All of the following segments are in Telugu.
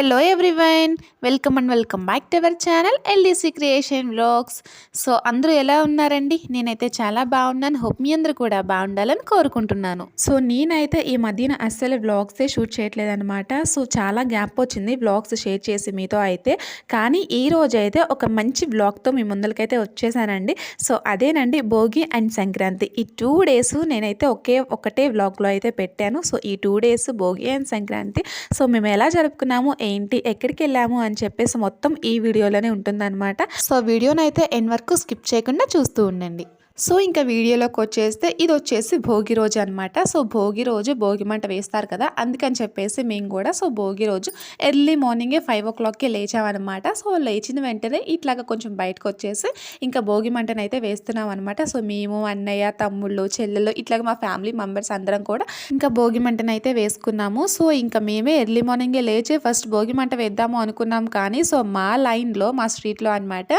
Hello everyone. Welcome and welcome back to our channel LDC creation vlogs. So అందరూ ఎలా ఉన్నారండి? నేనైతే చాలా బాగున్నాను. హోప్ మీ అందరూ కూడా బాగుండాలని కోరుకుంటున్నాను. సో నేనైతే ఈ మధ్యన అస్సలు వ్లాగ్సే షూట్ చేయట్లేదు అనమాట సో చాలా గ్యాప్ వచ్చింది వ్లాగ్స్ షేర్ చేసి మీతో అయితే. కానీ ఈ రోజు అయితే ఒక మంచి వ్లాగ్తో మీ ముందరికైతే వచ్చేసానండి. సో అదేనండి భోగి అండ్ సంక్రాంతి. ఈ టూ డేస్ నేనైతే ఒకే ఒకటే వ్లాగ్లో అయితే పెట్టాను. సో ఈ two days Bhogi and Sankranti. So మేము ఎలా జరుపుకున్నాము ఏంటి ఎక్కడికి వెళ్ళాము అని చెప్పేసి మొత్తం ఈ వీడియోలోనే ఉంటుందన్నమాట. సో వీడియోనైతే ఎన్ వరకు స్కిప్ చేయకుండా చూస్తూ ఉండండి. సో ఇంకా వీడియోలోకి వచ్చేస్తే ఇది వచ్చేసి భోగి రోజు అనమాట సో భోగి రోజు భోగి మంట వేస్తారు కదా అందుకని చెప్పేసి మేము కూడా సో భోగి రోజు ఎర్లీ మార్నింగే ఫైవ్ ఓ క్లాక్కి లేచామన్నమాట. సో లేచిన వెంటనే ఇట్లాగా కొంచెం బయటకు వచ్చేసి ఇంకా భోగి మంటను అయితే వేస్తున్నాం అనమాట సో మేము అన్నయ్య తమ్ముళ్ళు చెల్లెలు ఇట్లాగా మా ఫ్యామిలీ మెంబర్స్ అందరం కూడా ఇంకా భోగి మంటను అయితే వేసుకున్నాము. సో ఇంకా మేమే ఎర్లీ మార్నింగే లేచి ఫస్ట్ భోగి మంట వేద్దాము అనుకున్నాం కానీ సో మా లైన్లో మా స్ట్రీట్లో అనమాట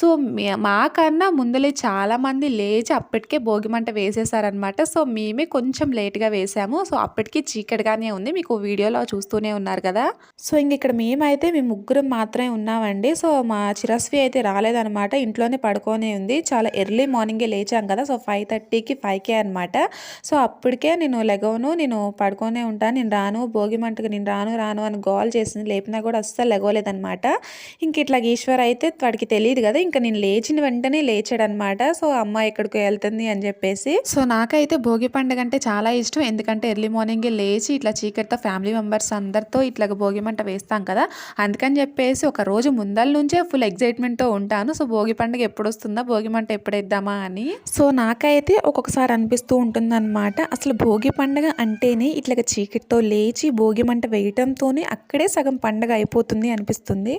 సో మాకన్నా ముందలే చాలామంది లేచి అప్పటికే భోగి మంట వేసేసారనమాట సో మేమే కొంచెం లేట్గా వేసాము. సో అప్పటికి చీకటిగానే ఉంది. మీకు వీడియోలో చూస్తూనే ఉన్నారు కదా. సో ఇంక ఇక్కడ మేమైతే మేము ముగ్గురం మాత్రమే ఉన్నామండి. సో మా చిరస్వి అయితే రాలేదనమాట ఇంట్లోనే పడుకొని ఉంది. చాలా ఎర్లీ మార్నింగే లేచాం కదా. సో ఫైవ్ థర్టీకి ఫైవ్కే అనమాట సో అప్పటికే నేను లెగవను. నేను పడుకొనే ఉంటాను. నేను రాను. భోగిమంటకు నేను రాను రాను అని గోల్ చేసింది. లేపినా కూడా అస్సలు లెగవలేదనమాట ఇంక ఇట్లా ఈశ్వర్ అయితే వాడికి తెలియదు కదా. ఇంకా నేను లేచిన వెంటనే లేచాడనమాట సో అమ్మ ఎక్కడికి వెళ్తుంది అని చెప్పేసి. సో నాకైతే భోగి పండుగ అంటే చాలా ఇష్టం. ఎందుకంటే ఎర్లీ మార్నింగ్ లేచి ఇట్లా చీకటితో ఫ్యామిలీ మెంబర్స్ అందరితో ఇట్లా భోగి మంట వేస్తాం కదా. అందుకని చెప్పేసి ఒక రోజు ముందల నుంచే ఫుల్ ఎగ్జైట్మెంట్తో ఉంటాను. సో భోగి పండుగ ఎప్పుడు వస్తుందా భోగి మంట ఎప్పుడు వేద్దామా అని. సో నాకైతే ఒక్కొక్కసారి అనిపిస్తూ ఉంటుందన్నమాట. అసలు భోగి పండుగ అంటేనే ఇట్లా చీకటితో లేచి భోగి మంట వేయటంతోనే అక్కడే సగం పండుగ అయిపోతుంది అనిపిస్తుంది.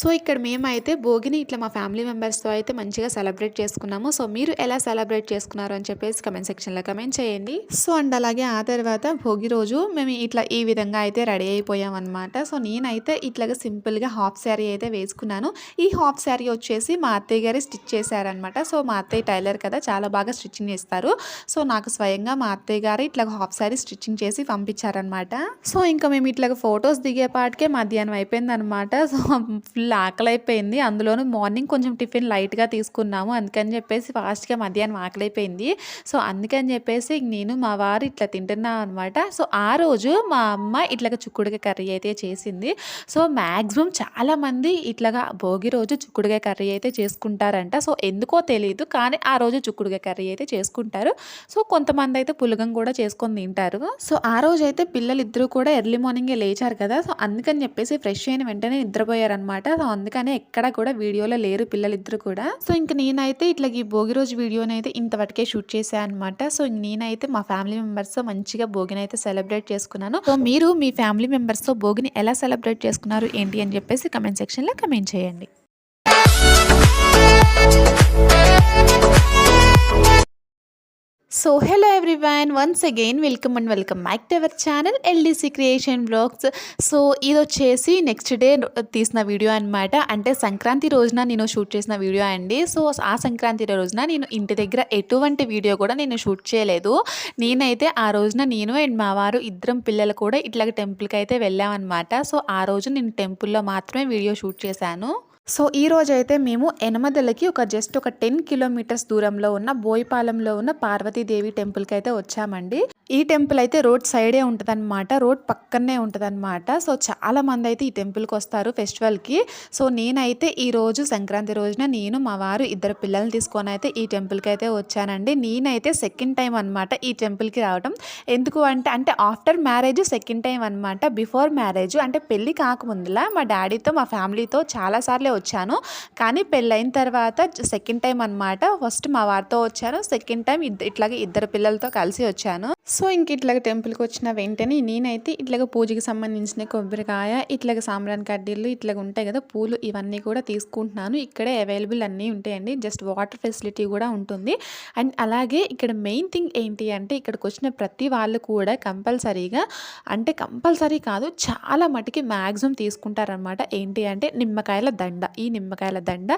సో ఇక్కడ మేమైతే భోగిని ఇట్లా మా ఫ్యామిలీ మెంబర్స్తో అయితే మంచిగా సెలబ్రేట్ చేసుకున్నాము. సో మీరు ఎలా సెలబ్రేట్ చేసుకున్నారు అని చెప్పేసి కమెంట్ సెక్షన్లో కమెంట్ చేయండి. సో అండ్ అలాగే ఆ తర్వాత భోగి రోజు మేము ఇట్లా ఈ విధంగా అయితే రెడీ అయిపోయాం అనమాట సో నేనైతే ఇట్లాగా సింపుల్గా హాఫ్ శారీ అయితే వేసుకున్నాను. ఈ హాఫ్ శారీ వచ్చేసి మా అత్తయ్య గారి స్టిచ్ చేశారనమాట సో మా అత్తయ్య టైలర్ కదా చాలా బాగా స్టిచ్చింగ్ చేస్తారు. సో నాకు స్వయంగా మా అత్తయ్య గారు ఇట్లా హాఫ్ శారీ స్టిచ్చింగ్ చేసి పంపించారనమాట సో ఇంకా మేము ఇట్లా ఫొటోస్ దిగే పాటికే మధ్యాహ్నం అయిపోయింది అనమాట సో ఫుల్ ఆకలి అయిపోయింది అందులోనూ మార్నింగ్ కొంచెం టిఫిన్ లైట్గా తీసుకున్నాము. అందుకని చెప్పేసి ఫాస్ట్గా మధ్యాహ్నం ఆకలి అయిపోయింది సో అందుకని చెప్పేసి నేను మా వారు ఇట్లా తింటున్నాం అనమాట సో ఆ రోజు మా అమ్మ ఇట్లాగ చుక్కుడుగా కర్రీ అయితే చేసింది. సో మ్యాక్సిమం చాలామంది ఇట్లాగా భోగి రోజు చుక్కుడుగా కర్రీ అయితే చేసుకుంటారంట. సో ఎందుకో తెలియదు కానీ ఆ రోజు చుక్కుడుగా కర్రీ అయితే చేసుకుంటారు. సో కొంతమంది అయితే పులగం కూడా చేసుకొని తింటారు. సో ఆ రోజు అయితే పిల్లలు ఇద్దరు కూడా ఎర్లీ మార్నింగే లేచారు కదా. సో అందుకని చెప్పేసి ఫ్రెష్ అయిన వెంటనే నిద్రపోయారనమాట సో అందుకనే ఎక్కడ కూడా వీడియోలో లేరు పిల్లలిద్దరు కూడా. సో ఇంక నేనైతే ఇట్లా ఈ భోగి రోజు వీడియోని అయితే ఇంతవరకే షూట్ చేశాను అనమాట సో నేనైతే మా ఫ్యామిలీ మెంబర్స్ మంచిగా భోగిని అయితే సెలబ్రేట్ చేసుకున్నాను. సో మీరు మీ ఫ్యామిలీ మెంబర్స్తో భోగిని ఎలా సెలబ్రేట్ చేసుకున్నారు ఏంటి అని చెప్పేసి కమెంట్ సెక్షన్లో కమెంట్ చేయండి. So hello everyone once again welcome and welcome back to our channel LDC creation blogs so ఇది వచ్చేసి నెక్స్ట్ డే తీసిన వీడియో అనమాట అంటే సంక్రాంతి రోజున నేను షూట్ చేసిన వీడియో అండి. సో ఆ సంక్రాంతి రోజున నేను ఇంటి దగ్గర ఎటువంటి వీడియో కూడా నేను షూట్ చేయలేదు. నేనైతే ఆ రోజున నేను అండ్ మా వారు ఇద్దరం పిల్లలు కూడా ఇట్లాగ టెంపుల్కి అయితే వెళ్ళామన్నమాట. సో ఆ రోజు నేను టెంపుల్లో మాత్రమే వీడియో షూట్ చేశాను. సో ఈ రోజు అయితే మేము ఎనమదలకి ఒక జస్ట్ ఒక టెన్ కిలోమీటర్స్ దూరంలో ఉన్న బోయిపాలెంలో ఉన్న పార్వతీదేవి టెంపుల్కి అయితే వచ్చామండి. ఈ టెంపుల్ అయితే రోడ్ సైడే ఉంటుందన్నమాట. రోడ్ పక్కనే ఉంటుందన్నమాట. సో చాలా మంది అయితే ఈ టెంపుల్కి వస్తారు ఫెస్టివల్కి. సో నేనైతే ఈ రోజు సంక్రాంతి రోజున నేను మా వారు ఇద్దరు పిల్లల్ని తీసుకొని అయితే ఈ టెంపుల్కి అయితే వచ్చానండి. నేనైతే సెకండ్ టైం అనమాట ఈ టెంపుల్కి రావడం ఎందుకు అంటే అంటే ఆఫ్టర్ మ్యారేజ్ సెకండ్ టైం అనమాట బిఫోర్ మ్యారేజ్ అంటే పెళ్ళి కాకముందులా మా డాడీతో మా ఫ్యామిలీతో చాలాసార్లే వచ్చాను. కానీ పెళ్ళైన తర్వాత సెకండ్ టైం అనమాట ఫస్ట్ మా వారితో వచ్చాను. సెకండ్ టైం ఇట్లాగే ఇద్దరు పిల్లలతో కలిసి వచ్చాను. సో ఇంక ఇట్లాగ టెంపుల్కి వచ్చిన వెంటనే నేనైతే ఇట్లాగ పూజకి సంబంధించిన కొబ్బరికాయ ఇట్లాగ సాంబ్రాన్ కడ్డీలు ఇట్లాగ ఉంటాయి కదా పూలు ఇవన్నీ కూడా తీసుకుంటున్నాను. ఇక్కడే అవైలబుల్ అన్నీ ఉంటాయండి. జస్ట్ వాటర్ ఫెసిలిటీ కూడా ఉంటుంది. అండ్ అలాగే ఇక్కడ మెయిన్ థింగ్ ఏంటి అంటే ఇక్కడికి వచ్చిన ప్రతి వాళ్ళు కూడా కంపల్సరీగా అంటే కంపల్సరీ కాదు చాలా మటుకి మ్యాక్సిమం తీసుకుంటారనమాట ఏంటి అంటే నిమ్మకాయల దండ. ఈ నిమ్మకాయల దండ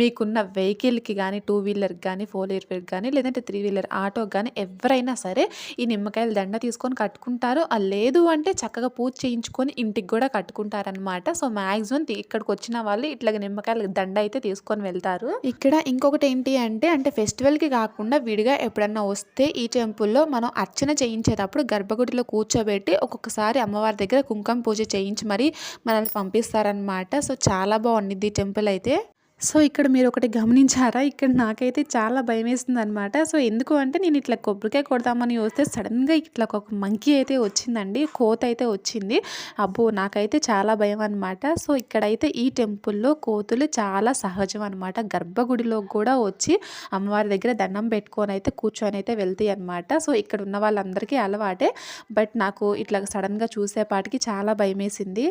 మీకున్న వెహికల్కి కానీ టూ వీలర్కి కానీ ఫోర్ వీలర్కి కానీ లేదంటే త్రీ వీలర్ ఆటోకి కానీ ఎవరైనా సరే ఈ నిమ్మకాయల దండ తీసుకొని కట్టుకుంటారు ఆ లేదు అంటే చక్కగా పూజ చేయించుకొని ఇంటికి కూడా కట్టుకుంటారనమాట సో మ్యాక్సిమం ఇక్కడికి వచ్చిన వాళ్ళు ఇట్లా నిమ్మకాయల దండ అయితే తీసుకొని వెళ్తారు. ఇక్కడ ఇంకొకటి ఏంటి అంటే అంటే ఫెస్టివల్కి కాకుండా విడిగా ఎప్పుడన్నా వస్తే ఈ టెంపుల్లో మనం అర్చన చేయించేటప్పుడు గర్భగుడిలో కూర్చోబెట్టి ఒక్కొక్కసారి అమ్మవారి దగ్గర కుంకుమ పూజ చేయించి మరి మనల్ని పంపిస్తారనమాట సో చాలా బాగుంది ఈ టెంపుల్ అయితే. సో ఇక్కడ మీరు ఒకటి గమనించారా? ఇక్కడ నాకైతే చాలా భయం వేస్తుంది అనమాట సో ఎందుకు అంటే నేను ఇట్లా కొబ్బరికాయ కొడదామని వస్తే సడన్గా ఇట్లా ఒక మంకీ అయితే వచ్చిందండి. కోత అయితే వచ్చింది. అబ్బో! నాకైతే చాలా భయం అనమాట సో ఇక్కడైతే ఈ టెంపుల్లో కోతులు చాలా సహజం అనమాట గర్భగుడిలో కూడా వచ్చి అమ్మవారి దగ్గర దండం పెట్టుకొని అయితే కూర్చొని అయితే వెళ్తాయి అనమాట సో ఇక్కడ ఉన్న వాళ్ళందరికీ అలవాటే. బట్ నాకు ఇట్లా సడన్గా చూసేపాటికి చాలా భయం వేసింది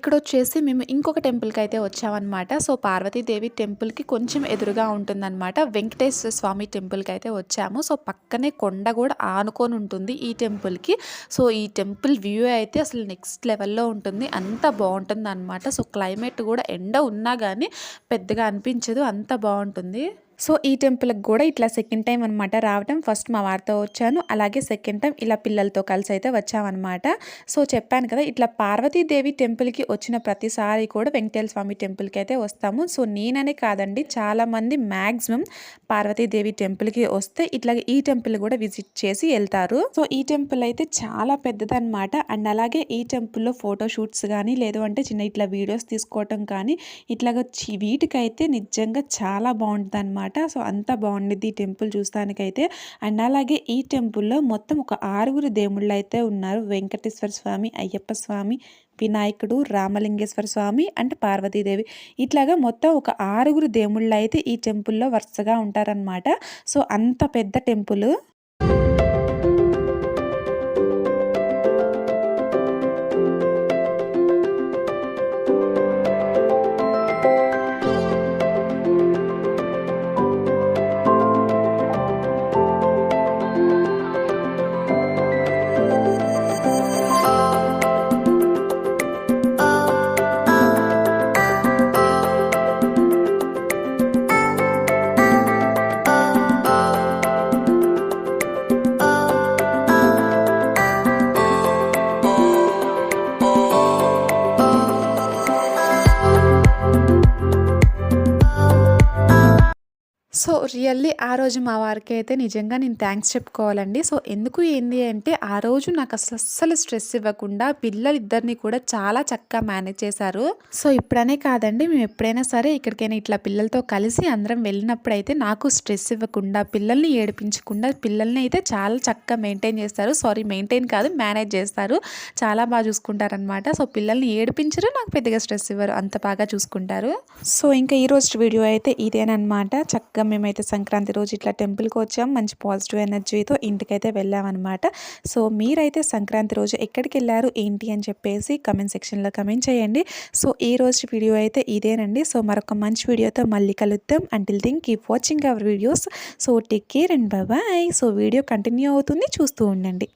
ఇక్కడ వచ్చేసి మేము ఇంకొక టెంపుల్కి అయితే వచ్చామన్నమాట. సో పార్వతీదేవి టెంపుల్కి కొంచెం ఎదురుగా ఉంటుందన్నమాట. వెంకటేశ్వర స్వామి టెంపుల్కి అయితే వచ్చాము. సో పక్కనే కొండ కూడా ఆనుకొని ఉంటుంది ఈ టెంపుల్కి. సో ఈ టెంపుల్ వ్యూ అయితే అసలు నెక్స్ట్ లెవెల్లో ఉంటుంది. అంత బాగుంటుంది అనమాట సో క్లైమేట్ కూడా ఎండ ఉన్నా కానీ పెద్దగా అనిపించదు. అంత బాగుంటుంది. సో ఈ టెంపుల్కి కూడా ఇట్లా సెకండ్ టైం అనమాట రావటం. ఫస్ట్ మా వారితో వచ్చాను. అలాగే సెకండ్ టైం ఇలా పిల్లలతో కలిసి అయితే వచ్చామన్నమాట. సో చెప్పాను కదా ఇట్లా పార్వతీదేవి టెంపుల్కి వచ్చిన ప్రతిసారి కూడా వెంకటేశ్వర స్వామి టెంపుల్కి అయితే వస్తాము. సో నేననే కాదండి చాలామంది మ్యాక్సిమం పార్వతీదేవి టెంపుల్కి వస్తే ఇట్లా ఈ టెంపుల్ కూడా విజిట్ చేసి వెళ్తారు. సో ఈ టెంపుల్ అయితే చాలా పెద్దదన్నమాట. అండ్ అలాగే ఈ టెంపుల్లో ఫోటో షూట్స్ కానీ లేదు అంటే చిన్న ఇట్లా వీడియోస్ తీసుకోవటం కానీ ఇట్లాగా వీటికైతే నిజంగా చాలా బాగుంటుంది అనమాట సో అంత బాగుండేది ఈ టెంపుల్ చూస్తానికైతే. అండ్ అలాగే ఈ టెంపుల్లో మొత్తం ఒక ఆరుగురు దేవుళ్ళు అయితే ఉన్నారు. వెంకటేశ్వర స్వామి అయ్యప్ప స్వామి వినాయకుడు రామలింగేశ్వర స్వామి అండ్ పార్వతీదేవి. ఇట్లాగా మొత్తం ఒక ఆరుగురు దేవుళ్ళు అయితే ఈ టెంపుల్లో వరుసగా ఉంటారనమాట సో అంత పెద్ద టెంపుల్. సో రియల్లీ ఆ రోజు మా వారికి అయితే నిజంగా నేను థ్యాంక్స్ చెప్పుకోవాలండి. సో ఎందుకు ఏంది అంటే ఆ రోజు నాకు అసలు అస్సలు స్ట్రెస్ ఇవ్వకుండా పిల్లలిద్దరిని కూడా చాలా చక్కగా మేనేజ్ చేశారు. సో ఇప్పుడనే కాదండి మేము ఎప్పుడైనా సరే ఇక్కడికైనా ఇట్లా పిల్లలతో కలిసి అందరం వెళ్ళినప్పుడు అయితే నాకు స్ట్రెస్ ఇవ్వకుండా పిల్లల్ని ఏడిపించకుండా పిల్లల్ని అయితే చాలా చక్కగా మెయింటైన్ చేస్తారు. సారీ మెయింటైన్ కాదు మేనేజ్ చేస్తారు. చాలా బాగా చూసుకుంటారనమాట సో పిల్లల్ని ఏడిపించరు నాకు పెద్దగా స్ట్రెస్ ఇవ్వరు. అంత బాగా చూసుకుంటారు. సో ఇంకా ఈ రోజు వీడియో అయితే ఇదేనమాట చక్కగా మేమైతే సంక్రాంతి రోజు ఇట్లా టెంపుల్కి వచ్చాం. మంచి పాజిటివ్ ఎనర్జీతో ఇంటికైతే వెళ్ళామన్నమాట. సో మీరైతే సంక్రాంతి రోజు ఎక్కడికి వెళ్ళారు? ఏంటి? అని చెప్పేసి కమెంట్ సెక్షన్లో కమెంట్ చేయండి. సో ఈ రోజు వీడియో అయితే ఇదేనండి. సో మరొక మంచి వీడియోతో మళ్ళీ కలుద్దాం. Until then keep watching our videos so take care and bye so video continue అవుతుంది. చూస్తూ ఉండండి.